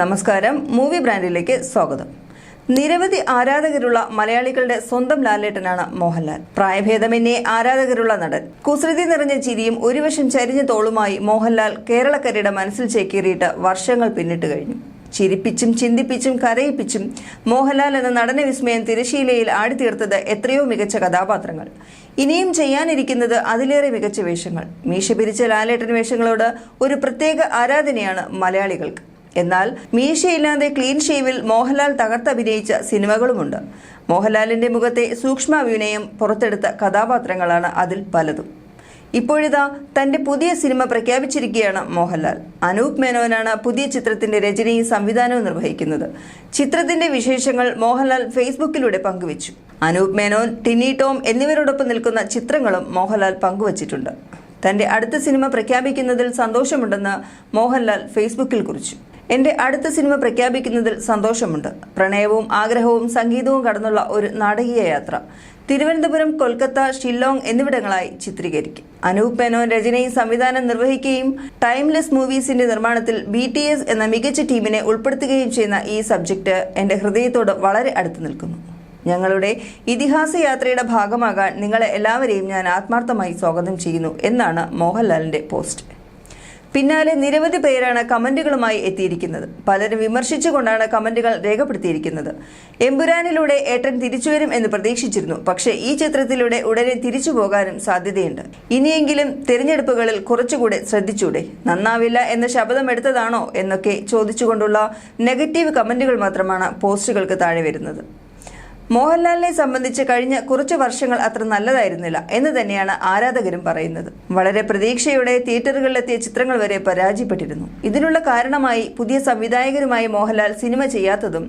നമസ്കാരം. മൂവി ബ്രാൻഡിലേക്ക് സ്വാഗതം. നിരവധി ആരാധകരുള്ള മലയാളികളുടെ സ്വന്തം ലാലേട്ടനാണ് മോഹൻലാൽ. പ്രായഭേദമന്യേ ആരാധകരുള്ള നടൻ. കുസൃതി നിറഞ്ഞ ചിരിയും ഒരു വശം ചരിഞ്ഞ തോളുമായി മോഹൻലാൽ കേരളക്കരയുടെ മനസ്സിൽ ചേക്കേറിയിട്ട് വർഷങ്ങൾ പിന്നിട്ട് കഴിഞ്ഞു. ചിരിപ്പിച്ചും ചിന്തിപ്പിച്ചും കരയിപ്പിച്ചും മോഹൻലാൽ എന്ന നടന വിസ്മയം തിരശീലയിൽ ആടിത്തീർത്തത് എത്രയോ മികച്ച കഥാപാത്രങ്ങൾ. ഇനിയും ചെയ്യാനിരിക്കുന്നത് അതിലേറെ മികച്ച വേഷങ്ങൾ. മീശ പിരിച്ച ലാലേട്ടൻ വേഷങ്ങളോട് ഒരു പ്രത്യേക ആരാധനയാണ് മലയാളികൾക്ക്. എന്നാൽ മീശയില്ലാതെ ക്ലീൻ ഷേവിൽ മോഹൻലാൽ തകർത്തഭിനയിച്ച സിനിമകളുമുണ്ട്. മോഹൻലാലിന്റെ മുഖത്തെ സൂക്ഷ്മ അഭിനയം പുറത്തെടുത്ത കഥാപാത്രങ്ങളാണ് അതിൽ പലതും. ഇപ്പോഴിതാ തന്റെ പുതിയ സിനിമ പ്രഖ്യാപിച്ചിരിക്കുകയാണ് മോഹൻലാൽ. അനൂപ് മേനോനാണ് പുതിയ ചിത്രത്തിന്റെ രചനയും സംവിധാനവും നിർവഹിക്കുന്നത്. ചിത്രത്തിന്റെ വിശേഷങ്ങൾ മോഹൻലാൽ ഫേസ്ബുക്കിലൂടെ പങ്കുവച്ചു. അനൂപ് മേനോൻ ടിന്നി ടോം എന്നിവരോടൊപ്പം നിൽക്കുന്ന ചിത്രങ്ങളും മോഹൻലാൽ പങ്കുവച്ചിട്ടുണ്ട്. തന്റെ അടുത്ത സിനിമ പ്രഖ്യാപിക്കുന്നതിൽ സന്തോഷമുണ്ടെന്ന് മോഹൻലാൽ ഫേസ്ബുക്കിൽ കുറിച്ചു. എന്റെ അടുത്ത സിനിമ പ്രഖ്യാപിക്കുന്നതിൽ സന്തോഷമുണ്ട്. പ്രണയവും ആഗ്രഹവും സംഗീതവും കടന്നുള്ള ഒരു നാടകീയ യാത്ര. തിരുവനന്തപുരം കൊൽക്കത്ത ഷില്ലോങ് എന്നിവിടങ്ങളായി ചിത്രീകരിക്കും. അനൂപ് മേനോൻ രചനയും സംവിധാനം നിർവഹിക്കുകയും ടൈംലെസ് മൂവീസിന്റെ നിർമ്മാണത്തിൽ ബി ടി എസ് എന്ന മികച്ച ടീമിനെ ഉൾപ്പെടുത്തുകയും ചെയ്യുന്ന ഈ സബ്ജക്റ്റ് എന്റെ ഹൃദയത്തോട് വളരെ അടുത്ത് നിൽക്കുന്നു. ഞങ്ങളുടെ ഇതിഹാസ യാത്രയുടെ ഭാഗമാകാൻ നിങ്ങളെ എല്ലാവരെയും ഞാൻ ആത്മാർത്ഥമായി സ്വാഗതം ചെയ്യുന്നു എന്നാണ് മോഹൻലാലിന്റെ പോസ്റ്റ്. പിന്നാലെ നിരവധി പേരാണ് കമന്റുകളുമായി എത്തിയിരിക്കുന്നത്. പലരും വിമർശിച്ചുകൊണ്ടാണ് കമന്റുകൾ രേഖപ്പെടുത്തിയിരിക്കുന്നത്. എമ്പുരാനിലൂടെ ഏട്ടൻ തിരിച്ചുവരും എന്ന് പ്രതീക്ഷിച്ചിരുന്നു. പക്ഷേ ഈ ചിത്രത്തിലൂടെ ഉടനെ തിരിച്ചു പോകാനും സാധ്യതയുണ്ട്. ഇനിയെങ്കിലും തിരഞ്ഞെടുപ്പുകളിൽ കുറച്ചുകൂടെ ശ്രദ്ധിച്ചൂടെ. നന്നാവില്ല എന്ന ശബ്ദം എടുത്തതാണോ എന്നൊക്കെ ചോദിച്ചുകൊണ്ടുള്ള നെഗറ്റീവ് കമന്റുകൾ മാത്രമാണ് പോസ്റ്റുകൾക്ക് താഴെ വരുന്നത്. മോഹൻലാലിനെ സംബന്ധിച്ച് കഴിഞ്ഞ കുറച്ച് വർഷങ്ങൾ അത്ര നല്ലതായിരുന്നില്ല എന്ന് തന്നെയാണ് ആരാധകരും പറയുന്നത്. വളരെ പ്രതീക്ഷയോടെ തിയേറ്ററുകളിലെത്തിയ ചിത്രങ്ങൾ വരെ പരാജയപ്പെട്ടിരുന്നു. ഇതിനുള്ള കാരണമായി പുതിയ സംവിധായകരുമായി മോഹൻലാൽ സിനിമ ചെയ്യാത്തതും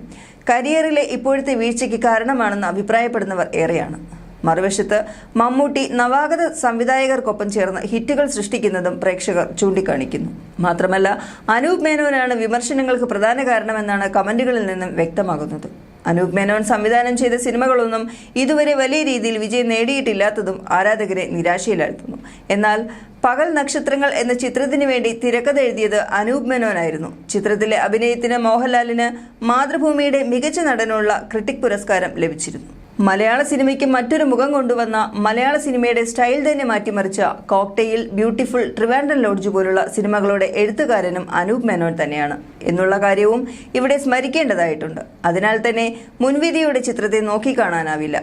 കരിയറിലെ ഇപ്പോഴത്തെ വീഴ്ചയ്ക്ക് കാരണമാണെന്ന് അഭിപ്രായപ്പെടുന്നവർ ഏറെയാണ്. മറുവശത്ത് മമ്മൂട്ടി നവാഗത സംവിധായകർക്കൊപ്പം ചേർന്ന് ഹിറ്റുകൾ സൃഷ്ടിക്കുന്നതും പ്രേക്ഷകർ ചൂണ്ടിക്കാണിക്കുന്നു. മാത്രമല്ല അനൂപ് മേനോനാണ് വിമർശനങ്ങൾക്ക് പ്രധാന കാരണമെന്നാണ് കമന്റുകളിൽ നിന്നും വ്യക്തമാകുന്നത്. അനൂപ് മേനോൻ സംവിധാനം ചെയ്ത സിനിമകളൊന്നും ഇതുവരെ വലിയ രീതിയിൽ വിജയം നേടിയിട്ടില്ലാത്തതും ആരാധകരെ നിരാശയിലാഴ്ത്തുന്നു. എന്നാൽ പകൽ നക്ഷത്രങ്ങൾ എന്ന ചിത്രത്തിന് വേണ്ടി തിരക്കഥ എഴുതിയത് അനൂപ് മേനോനായിരുന്നു ചിത്രത്തിലെ അഭിനയത്തിന് മോഹൻലാലിന് മാതൃഭൂമിയുടെ മികച്ച നടനുള്ള ക്രിട്ടിക് പുരസ്കാരം ലഭിച്ചിരുന്നു. മലയാള സിനിമയ്ക്ക് മറ്റൊരു മുഖം കൊണ്ടുവന്ന മലയാള സിനിമയുടെ സ്റ്റൈൽ തന്നെ മാറ്റിമറിച്ച കോക്ടെയിൽ ബ്യൂട്ടിഫുൾ ട്രിവാൻഡൻ ലോഡ്ജ് പോലുള്ള സിനിമകളുടെ എഴുത്തുകാരനും അനൂപ് മേനോൻ തന്നെയാണ്. എന്നുള്ള കാര്യവും ഇവിടെ സ്മരിക്കേണ്ടതായിട്ടുണ്ട്. അതിനാൽ തന്നെ മുൻവിധിയുടെ ചിത്രത്തെ നോക്കിക്കാണാനാവില്ല.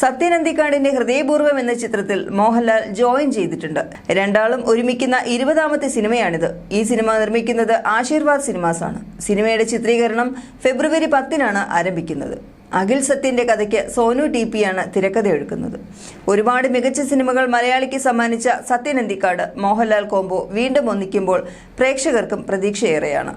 സത്യനന്ദിക്കാടിന്റെ ഹൃദയപൂർവം എന്ന ചിത്രത്തിൽ മോഹൻലാൽ ജോയിൻ ചെയ്തിട്ടുണ്ട്. രണ്ടാളും ഒരുമിക്കുന്ന ഇരുപതാമത്തെ സിനിമയാണിത്. ഈ സിനിമ നിർമ്മിക്കുന്നത് ആശീർവാദ് സിനിമാസാണ്. സിനിമയുടെ ചിത്രീകരണം ഫെബ്രുവരി പത്തിനാണ് ആരംഭിക്കുന്നത്. അഖിൽ സത്യന്റെ കഥയ്ക്ക് സോനു ടി ആണ് തിരക്കഥയൊഴുക്കുന്നത് ഒരുപാട് മികച്ച സിനിമകൾ മലയാളിക്ക് സമ്മാനിച്ച സത്യൻ അന്തിക്കാട് മോഹൻലാൽ കോംബോ വീണ്ടും ഒന്നിക്കുമ്പോൾ പ്രേക്ഷകർക്കും പ്രതീക്ഷയേറെയാണ്.